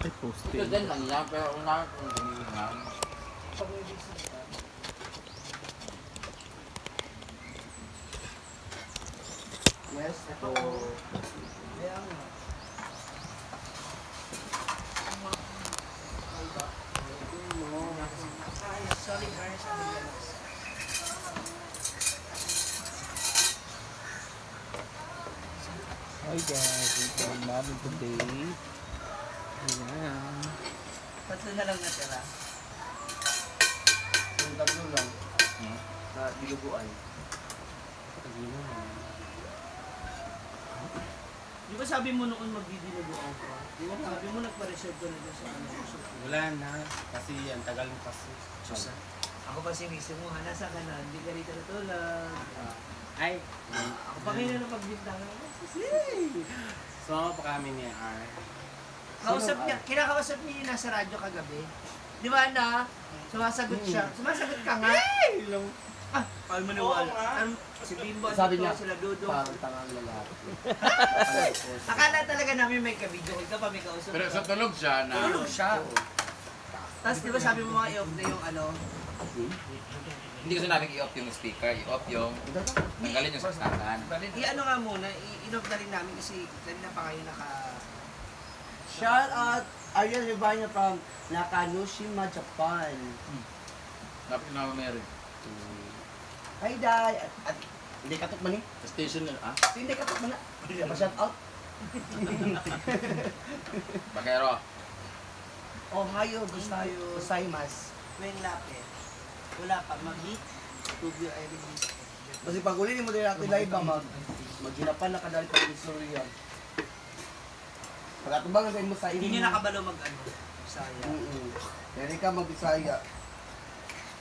Ay, Ito posting. din lang yan, pero una kung gumilingan. Yes, ito. Hi guys, ito ang namin today. Ayan. Tatlo na lang natira. Yung tatlo lang. Hmm? Sa diluguan. Di ba sabi mo noon magdidinuguan ka? Di ba sabi mo nagpa-reserve ka na dyan sa ano? Wala na. Kasi ang tagal mo kasi. Susa. Ako pa sinisip mo, ha, nasa ka na, hindi ka rito natulog. Ay, Ako pa kayo na pagbintangan. so pa kami ni R. Kausap niya, kinakausap niya yung nasa radyo kagabi. Di ba na? Sumasagot siya. Sumasagot ka nga. Ah, paano maniwala? Ano, si Bimbo, Sabi si niya, sila Dodo. Parang tangang lalaki. Akala talaga namin may kabidyo ka pa, may kausap Pero sa ka. tulog siya na... Tulog siya. Tapos di ba sabi mo mga i-off na yung ano? Hindi ko sinabing i-off yung speaker, i-off yung... Tanggalin yung saksakan. I-ano nga muna, i-off na rin namin kasi kanina pa kayo naka... Shout out Ariel Rivanya from Nakanoshima, Japan. Dapat na meron. Hi, Day. At, at, hindi katok man eh. Station na, ah? Hindi katok man na. Hindi pa shout out. Bakero. Ohio, Gustayo, Gozaimasu. When lapit. Wala pa, mag-hit. Tubio ay release. Kasi pag uli mo din natin live ba, mag, maghinapan na kadali pag istorya. Pag atubang sa imo sa Hindi niya nakabalo mag-ano. Saya. Oo. Dili ka mag-Bisaya.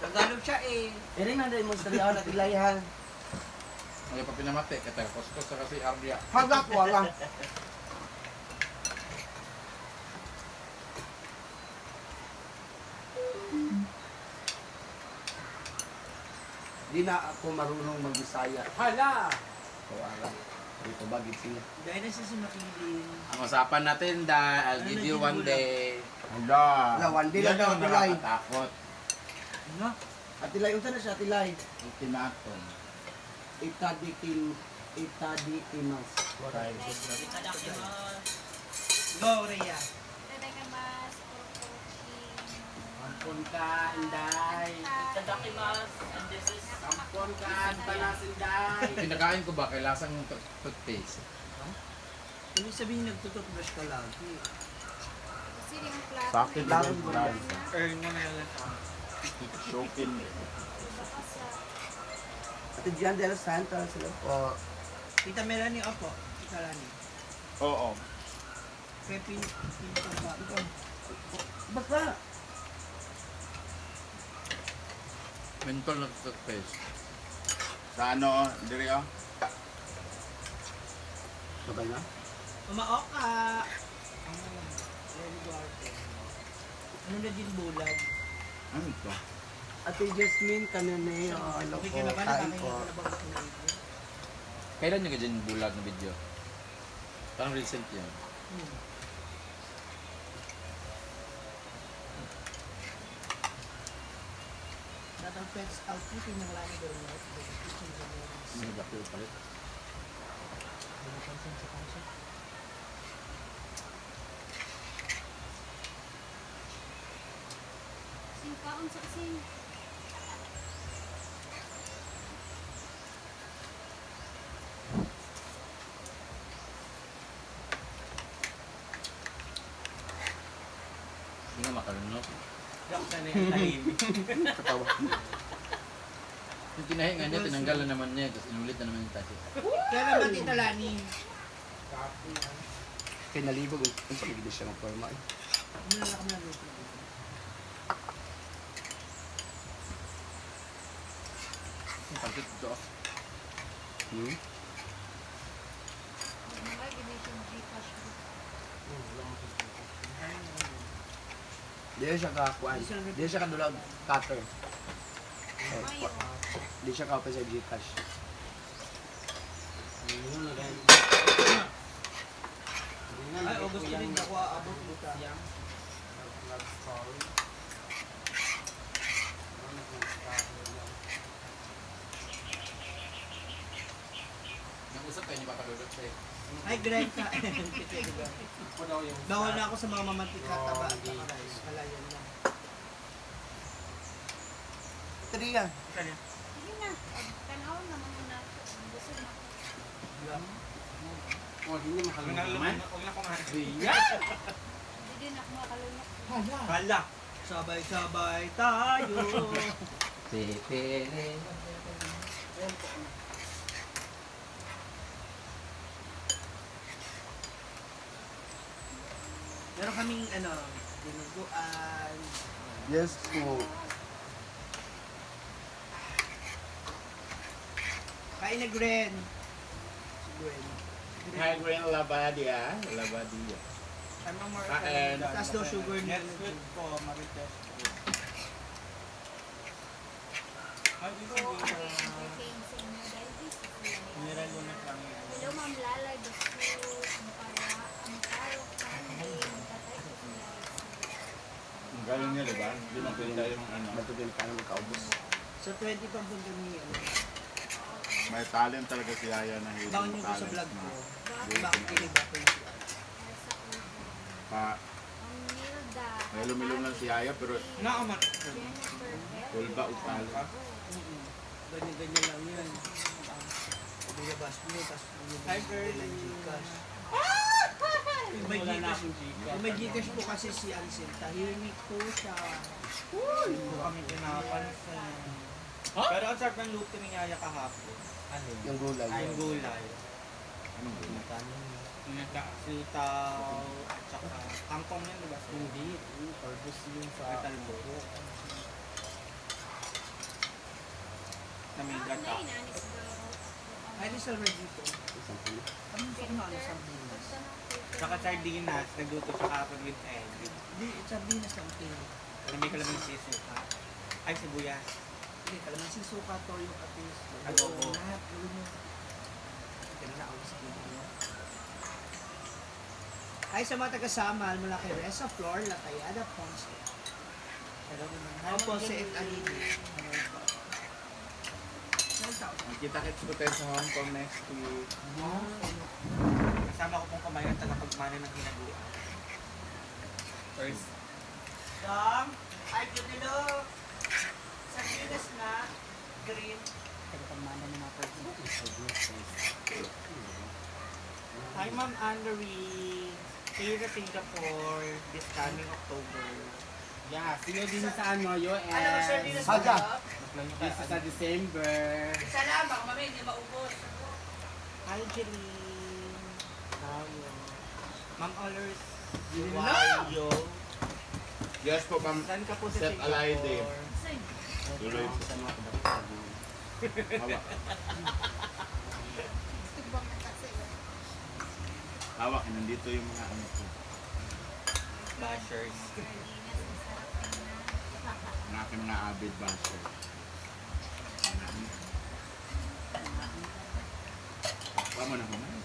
Tagalog siya eh. Na din mo sa talihan at ilayahan. May pa pinamati, kaya kuskus sa kasi Ardia. Hagak wala. Di na ako marunong mag-Bisaya. Hala! So, Dito bagit sila. Dahil na siya si Makilin. Ang usapan natin dahil I'll Ano give you one day. Hala. Wala, one day lang daw, ang Pilay. nakakatakot. Ano? At ilay, unsa na siya, tilay? Ultimatum. Itadikim, itadikimas. Go, Rhea. Ampun ka, Inday. Ampun ka, balas, Inday. Pinakain ko ba kay lasang tooth- toothpaste? Ibig sabihin nagtututbrush ka lagi. Sa akin lang. Earn na meron ka. Shokin. At Gian de los Santos, sila po. Tita Melanie, opo. Tita Lani. Oo. Kaya pin... Pinto ba? Ikaw. Basta, Mentol na toothpaste. Sa ano, diri oh. sabay na? Umaok ka. Ano. Ano na din bulag? Ano ito? Ate Jasmine, kanane, oh, ano ka ba? kain ka ito? Kailan nyo ganyan bulag na video? Parang recent yun. Hmm. Datang pets outfit yung mga lani doon. no? Kitchen generals. May bakil palit. Binapansin sa kansa. Singkaon sa kasing. Hindi nga makalunok. Yung tahimik. Katawa. Yung kinahinga niya, tinanggal na naman niya. Tapos inulit na naman yung tashi. Kaya naman Tita Lani. Kaya nalibog, ang saligid siya ng forma. eh. Ano na kami naluto? Yung pansit ito. Hmm? Mga gination Gcash. Di siya kakuan. Di siya kadulag cutter. Mayo. Di siya kaupay sa Gcash. Ay, August din ako aabot. Ano nag-story? Nag-usap kayo niyo papalulot sa'yo. Ay, Greg ka. Bawal na ako sa mga mamantika, taba at saka rice. Wala yan Three yan. Sige na. Gusto na. Oh, hindi makalimutan. Huwag na kumain. Hindi ako makalunok. Hala. Sabay-sabay tayo. Pipili. Meron kaming ano, dinuguan. Yes po. Kain na Gren. Si Gren. Hi, Green Labadia. Labadia. Kain. Tapos daw sugar niya. po, marites po. Ay, di So, I entertain sa inyo dahil this is Mineral unit lang yan. Hello, Ma'am Lala. Gusto. Kandi. Tatay ko sa Ang galing niya, di ba? Hindi magpinda yung ano. Matutulog ka na magkaubos. So 20 pang punto ni ano. May talent talaga si Yaya na hindi niyo ko sa vlog ko. Bakit na- kinig ako yung. Pa, may lumilong lang si Yaya pero Naaman. Jennifer. full ba utalo? Mm-mm. Ganyan-ganyan lang yun. Bumabas mo, tapos Hi, girl. ng Gcash. May Wala na Gcash. akong Gcash. Kung may Gcash po kasi si Alcin, tahimik po siya. Hindi ko kami pinapansin. Pero ang sarap ng luto ni Yaya kahapon. Ano? Yung gulay. Ay, yung gulay. Anong gulay? Nagka-sitaw at saka kangkong yan, diba? Hindi. Parbus yung sa talbo. Na may gata. This already dito. Isang pili. Ano sa mga ano sa Binas? Saka sardinas, nagluto siya kahapon with egg. Hindi, sa Binas lang ito. Na may kalamansi suka. Ay, sibuyas. Hindi, kalamansi suka, toyo, katis. Adobo. Lahat, gawin mo. Ganun na ako sa Binas. Ay, sa mga taga-Samal, mula kay Reza Flor, Latayada Ponce. Opo, si Ed Alini. Magkita-kits ko tayo sa Hong Kong next week. Kasama ko pong kamay ang tagapagmana ng hinaguan. First. Dong, ay, Judilo. Sa Binas na, green. Hi, Ma'am Anne-Marie. You to Singapore this coming October. Yeah, you din sa ano, US. Ano, Sir Binas Haga. This is sa December. Isa mami, hindi maubos. Hi, Jeline. How are you? Ma'am Olers. Hello. Yo. Yes po, Ma'am. Saan ka po sa Set Singapore? alay din. Tuloy. Sa mga kabakit. Hawak. Tubang na kasi. Hawak. Nandito yung mga ano ko. Bashers. Ang na. Ang aking mga avid basher. Mo na kumain.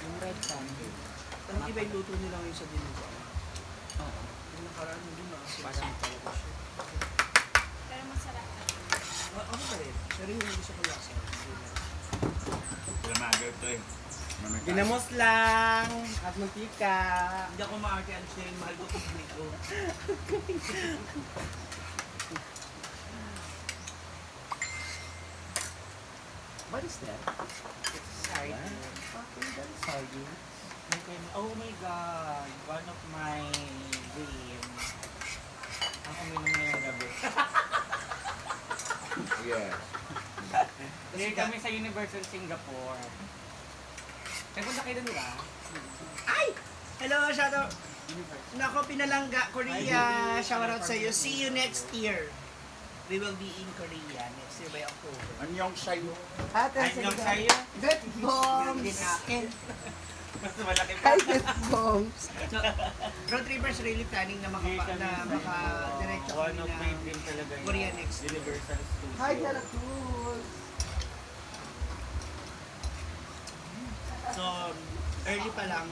Yung red sunday. Parang iba yung luto nila ngayon sa dinugo. Oo. Yung nakaraan mo maasin Parang- talaga siya. Pero masarap. Ah, Ako pa rin. Pero yung gusto ko lasa. Sila mager to eh. Mamay Ginamos lang at mantika. Hindi ako maarte ang siya mahal ko publiko. What is that? Sardine. Okay, that sardine. Okay. Oh my God. One of my dream. Ang uminom ngayong gabi. Yes. Here kami sa Universal Singapore. Nagpunta kayo doon, di ba? Hello, shout out. Nako, Pinalangga, Korea. Shout out sa iyo. See you next year. We will be in Korea next year by October. Anyong sa'yo. Ate, Ay, yung sa'yo. Get bombs! Mas malaki Hi, pa. get bombs! So, road trippers really planning na maka, na maka diretso One kami ng. Korea next year. Universal Studios. Hi, Dela Cruz! So, early pa lang,